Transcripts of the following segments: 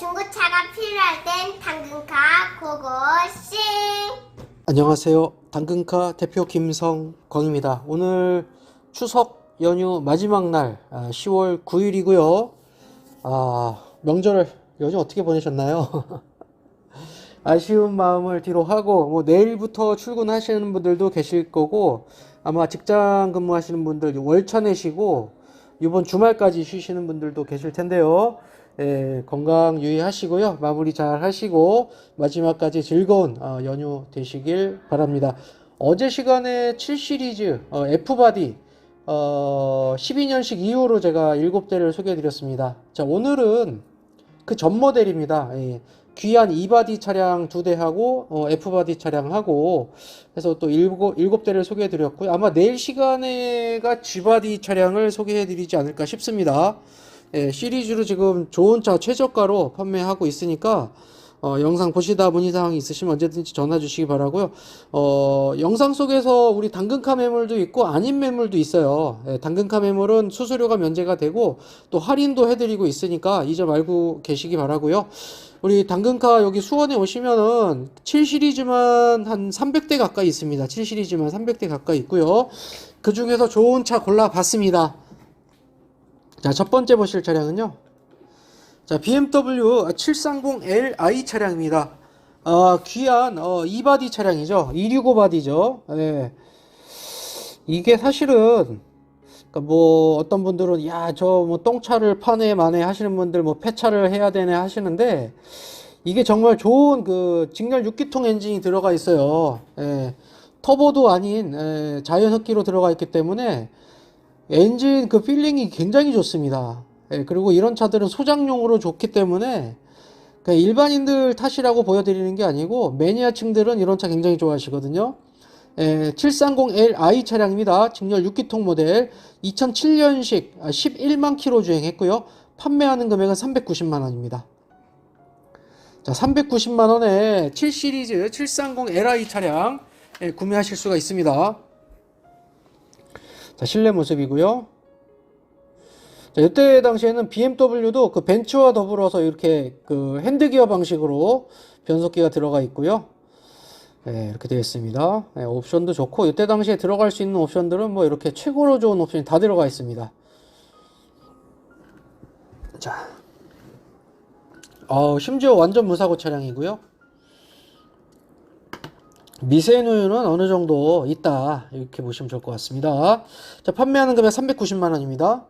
중고차가 필요할 땐 당근카 고고싱 안녕하세요. 당근카 대표 김성광입니다. 오늘 추석 연휴 마지막 날 아, 10월 9일이고요. 아, 명절 요즘 어떻게 보내셨나요? 아쉬운 마음을 뒤로 하고 뭐 내일부터 출근하시는 분들도 계실 거고 아마 직장 근무하시는 분들 월차 내시고 이번 주말까지 쉬시는 분들도 계실 텐데요. 예, 건강 유의하시고요. 마무리 잘 하시고 마지막까지 즐거운 어, 연휴 되시길 바랍니다. 어제 시간에 7 시리즈 어, F바디 어, 12년식 이후로 제가 7대를 소개해 드렸습니다. 자, 오늘은 그 전 모델입니다. 예. 귀한 E바디 차량 두 대하고 어, F바디 차량하고 해서 또 일곱, 일곱 대를 소개해 드렸고요. 아마 내일 시간에가 G바디 차량을 소개해 드리지 않을까 싶습니다. 예, 시리즈로 지금 좋은 차 최저가로 판매하고 있으니까 어, 영상 보시다 문의사항이 있으시면 언제든지 전화 주시기 바라고요. 어, 영상 속에서 우리 당근카 매물도 있고 아닌 매물도 있어요. 예, 당근카 매물은 수수료가 면제가 되고 또 할인도 해드리고 있으니까 이 점 알고 계시기 바라고요. 우리 당근카 여기 수원에 오시면은 7 시리즈만 한 300대 가까이 있습니다. 7 시리즈만 300대 가까이 있고요. 그 중에서 좋은 차 골라봤습니다. 자, 첫 번째 보실 차량은요. 자, BMW 730Li 차량입니다. 어, 귀한 어, 2바디 차량이죠. 265 바디죠. 네. 이게 사실은 그러니까 뭐 어떤 분들은 야, 저 뭐 똥차를 파네 마네 하시는 분들 뭐 폐차를 해야 되네 하시는데 이게 정말 좋은 그 직렬 6기통 엔진이 들어가 있어요. 예. 터보도 아닌 예, 자연 흡기로 들어가 있기 때문에 엔진 그 필링이 굉장히 좋습니다. 예, 그리고 이런 차들은 소장용으로 좋기 때문에 그냥 일반인들 탓이라고 보여드리는 게 아니고 매니아층들은 이런 차 굉장히 좋아하시거든요. 예, 730Li 차량입니다. 직렬 6기통 모델 2007년식 11만 킬로 주행했고요. 판매하는 금액은 390만 원입니다. 자, 390만 원에 7 시리즈 730Li 차량 예, 구매하실 수가 있습니다. 자, 실내 모습이고요. 자, 이때 당시에는 BMW도 그 벤츠와 더불어서 이렇게 그 핸드기어 방식으로 변속기가 들어가 있고요. 네, 이렇게 되어 있습니다. 네, 옵션도 좋고 이때 당시에 들어갈 수 있는 옵션들은 뭐 이렇게 최고로 좋은 옵션이 다 들어가 있습니다. 자, 어, 심지어 완전 무사고 차량이고요. 미세누유는 어느 정도 있다 이렇게 보시면 좋을 것 같습니다. 자, 판매하는 금액 390만 원입니다.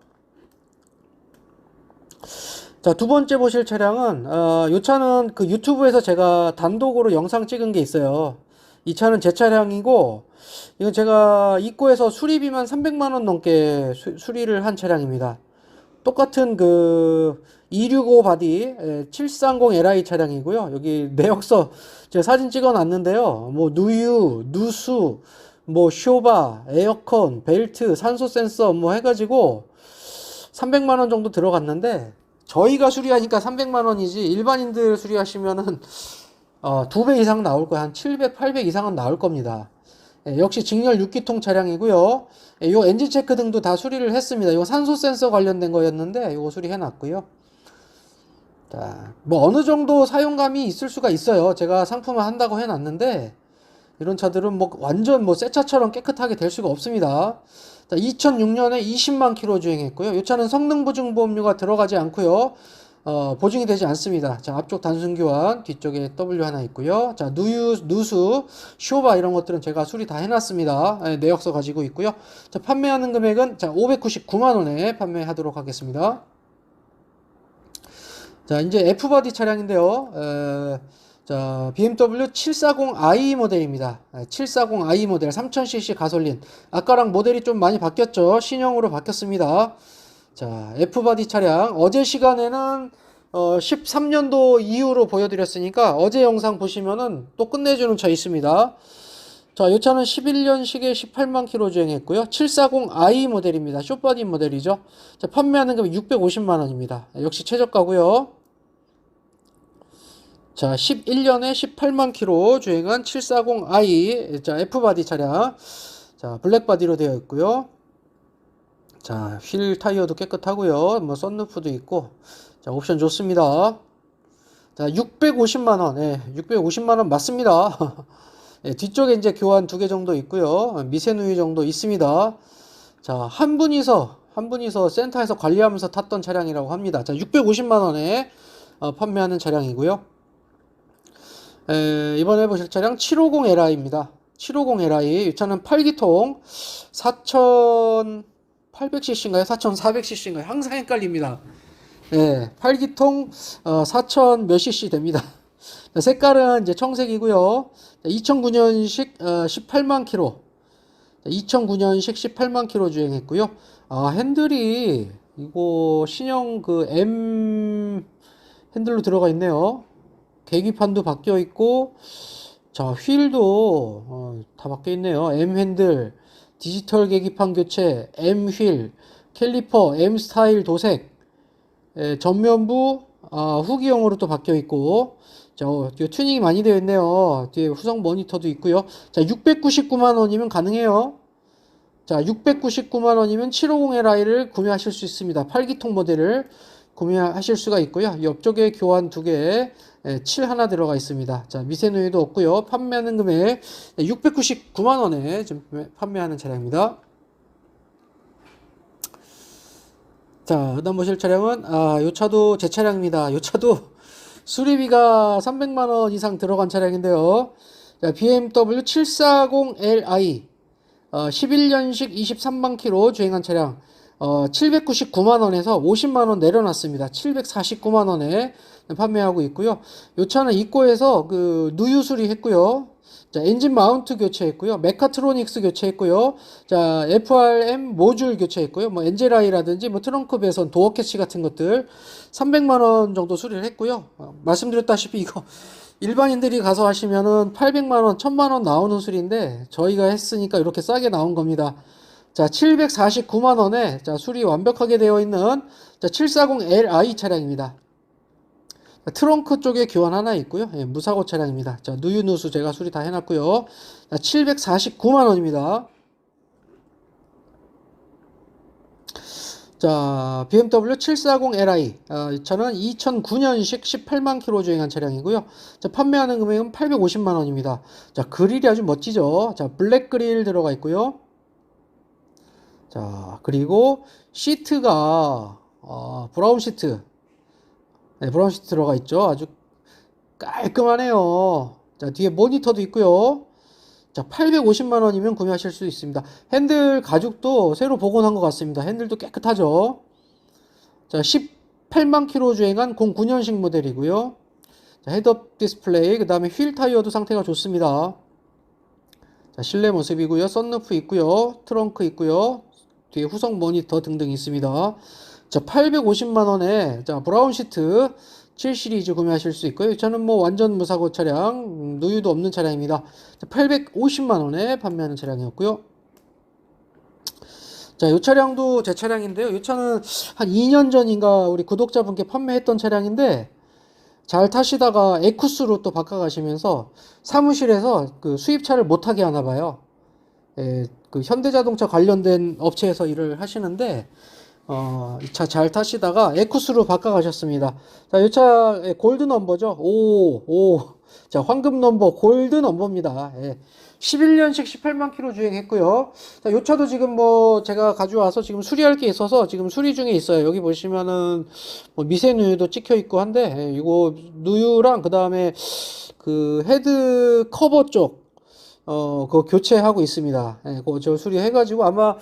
자, 두 번째 보실 차량은, 어, 이 차는 그 유튜브에서 제가 단독으로 영상 찍은 게 있어요. 이 차는 제 차량이고, 이건 제가 입고해서 수리비만 300만원 넘게 수, 수리를 한 차량입니다. 똑같은 그, 265 바디 730Li 차량이고요. 여기 내역서 제가 사진 찍어 놨는데요. 뭐, 누유, 누수, 뭐, 쇼바, 에어컨, 벨트, 산소 센서 뭐 해가지고 300만 원 정도 들어갔는데, 저희가 수리하니까 300만 원이지 일반인들 수리하시면은 어, 두배 이상 나올 거예요. 한 700, 800 이상은 나올 겁니다. 예, 역시 직렬 6기통 차량이고요. 예, 요 엔진 체크 등도 다 수리를 했습니다. 이거 산소 센서 관련된 거였는데 이거 수리해 놨고요. 자, 뭐 어느 정도 사용감이 있을 수가 있어요. 제가 상품을 한다고 해 놨는데 이런 차들은 뭐 완전 뭐 새 차처럼 깨끗하게 될 수가 없습니다. 자, 2006년에 20만 킬로 주행했고요. 이 차는 성능 보증 보험료가 들어가지 않고요. 어, 보증이 되지 않습니다. 자, 앞쪽 단순 교환, 뒤쪽에 W 하나 있고요. 자, 누유, 누수, 쇼바 이런 것들은 제가 수리 다 해놨습니다. 예, 내역서 가지고 있고요. 자, 판매하는 금액은 자, 599만 원에 판매하도록 하겠습니다. 자, 이제 F바디 차량인데요. 에, 자, BMW 740i 모델입니다. 740i 모델 3000cc 가솔린. 아까랑 모델이 좀 많이 바뀌었죠. 신형으로 바뀌었습니다. 자, F바디 차량. 어제 시간에는 어, 13년도 이후로 보여드렸으니까 어제 영상 보시면은 또 끝내주는 차 있습니다. 자, 이 차는 11년식에 18만 킬로 주행했고요. 740i 모델입니다. 쇼바디 모델이죠. 자, 판매하는 금액 650만 원입니다. 역시 최저가고요. 자, 11년에 18만 킬로 주행한 740i 자, F바디 차량. 자, 블랙바디로 되어 있고요. 자, 휠 타이어도 깨끗하고요. 뭐 썬루프도 있고. 자, 옵션 좋습니다. 자, 650만 원. 예, 650만 원 맞습니다. 예, 뒤쪽에 이제 교환 두 개 정도 있고요. 미세 누이 정도 있습니다. 자, 한 분이서 한 분이서 센터에서 관리하면서 탔던 차량이라고 합니다. 자, 650만 원에 어, 판매하는 차량이고요. 에, 이번에 보실 차량 750Li입니다. 750Li 이 차는 8기통 4,800cc인가요? 4,400cc인가요? 항상 헷갈립니다. 네, 8기통 어, 4,000 몇 cc 됩니다. 자, 색깔은 이제 청색이고요. 2009년식 어, 18만 킬로. 2009년식 18만 킬로 주행했고요. 아, 핸들이 이거 신형 그 M 핸들로 들어가 있네요. 계기판도 바뀌어 있고, 자, 휠도 어, 다 바뀌어 있네요. M 핸들, 디지털 계기판 교체, M 휠, 캘리퍼, M 스타일 도색, 에, 전면부 아, 후기형으로 또 바뀌어 있고, 자, 어, 튜닝이 많이 되어 있네요. 뒤에 후성 모니터도 있고요. 자, 699만 원이면 가능해요. 자, 699만 원이면 750Li를 구매하실 수 있습니다. 8기통 모델을 구매하실 수가 있고요. 옆쪽에 교환 두 개, 7 하나 들어가 있습니다. 자, 미세누이도 없고요. 판매하는 금액 699만 원에 지금 판매하는 차량입니다. 자, 그다음 보실 차량은 아, 요 차도 제 차량입니다. 요 차도 수리비가 300만 원 이상 들어간 차량인데요. 자, BMW 740Li 어, 11년식 23만 킬로 주행한 차량 어, 799만 원에서 50만 원 내려놨습니다. 749만 원에 판매하고 있고요. 요 차는 입고해서 그 누유 수리 했고요. 자, 엔진 마운트 교체했고요. 메카트로닉스 교체했고요. 자, FRM 모듈 교체했고요. 뭐 엔젤아이라든지 뭐 트렁크 배선, 도어 캐치 같은 것들 300만 원 정도 수리를 했고요. 어, 말씀드렸다시피 이거 일반인들이 가서 하시면은 800만 원, 1000만 원 나오는 수리인데 저희가 했으니까 이렇게 싸게 나온 겁니다. 자, 749만 원에 자, 수리 완벽하게 되어 있는 자, 740Li 차량입니다. 자, 트렁크 쪽에 교환 하나 있고요. 예, 무사고 차량입니다. 자, 누유 누수 제가 수리 다 해놨고요. 자, 749만 원입니다. 자, BMW 740Li. 어, 이 차는 2009년식 18만 킬로 주행한 차량이고요. 자, 판매하는 금액은 850만 원입니다. 자, 그릴이 아주 멋지죠. 자, 블랙 그릴 들어가 있고요. 자, 그리고 시트가 어, 브라운 시트. 네, 브라운 시트 들어가 있죠. 아주 깔끔하네요. 자, 뒤에 모니터도 있고요. 자, 850만 원이면 구매하실 수 있습니다. 핸들 가죽도 새로 복원한 것 같습니다. 핸들도 깨끗하죠. 자, 18만 킬로 주행한 09년식 모델이고요. 자, 헤드업 디스플레이, 그 다음에 휠 타이어도 상태가 좋습니다. 자, 실내 모습이고요. 썬루프 있고요. 트렁크 있고요. 뒤에 후속 모니터 등등 있습니다. 자, 850만 원에 자, 브라운 시트 7 시리즈 구매하실 수 있고요. 저는 뭐 완전 무사고 차량, 음, 누유도 없는 차량입니다. 자, 850만 원에 판매하는 차량이었고요. 자, 이 차량도 제 차량인데요. 이 차는 한 2년 전인가 우리 구독자분께 판매했던 차량인데 잘 타시다가 에쿠스로 또 바꿔가시면서 사무실에서 그 수입차를 못하게 하나 봐요. 예, 그 현대자동차 관련된 업체에서 일을 하시는데 어, 이 차 잘 타시다가 에쿠스로 바꿔가셨습니다. 자, 이 차 골드 넘버죠. 오, 오. 자, 황금 넘버 골드 넘버입니다. 예. 11년식 18만 킬로 주행했고요. 자, 이 차도 지금 뭐 제가 가져와서 지금 수리할 게 있어서 지금 수리 중에 있어요. 여기 보시면은 뭐 미세 누유도 찍혀 있고 한데 예, 이거 누유랑 그 다음에 그 헤드 커버 쪽 어, 그거 교체하고 있습니다. 예, 그거 저 수리해가지고 아마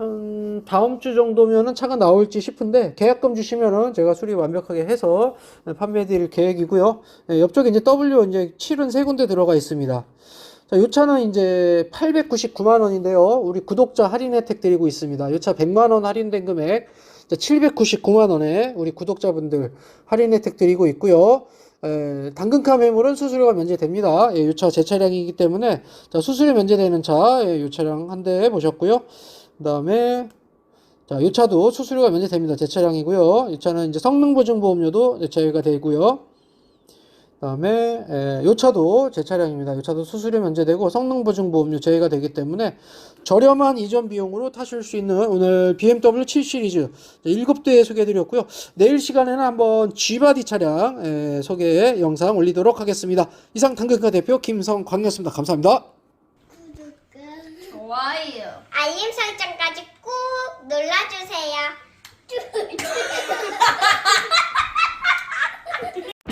음, 다음 주 정도면은 차가 나올지 싶은데 계약금 주시면은 제가 수리 완벽하게 해서 판매해 드릴 계획이고요. 예, 옆쪽에 이제 W 이제 7은 세 군데 들어가 있습니다. 자, 요 차는 이제 899만 원인데요. 우리 구독자 할인 혜택 드리고 있습니다. 요 차 100만 원 할인된 금액 799만 원에 우리 구독자분들 할인 혜택 드리고 있고요. 에, 당근카 매물은 수수료가 면제됩니다. 예, 요차 제 차량이기 때문에 자, 수수료 면제되는 차, 예, 요 차량 한 대 보셨고요. 그 다음에 자, 이 차도 수수료가 면제됩니다. 제 차량이고요. 이 차는 이제 성능 보증 보험료도 저희가 되고요. 그다음에 에, 요 차도 제 차량입니다. 요 차도 수수료 면제되고 성능 보증 보험료 제외가 되기 때문에 저렴한 이전 비용으로 타실 수 있는 오늘 BMW 7 시리즈 7대 소개해드렸고요. 내일 시간에는 한번 G바디 차량 에, 소개 영상 올리도록 하겠습니다. 이상 당근카 대표 김성광이었습니다. 감사합니다. 좋아요. 알림 설정까지 꾹 눌러주세요.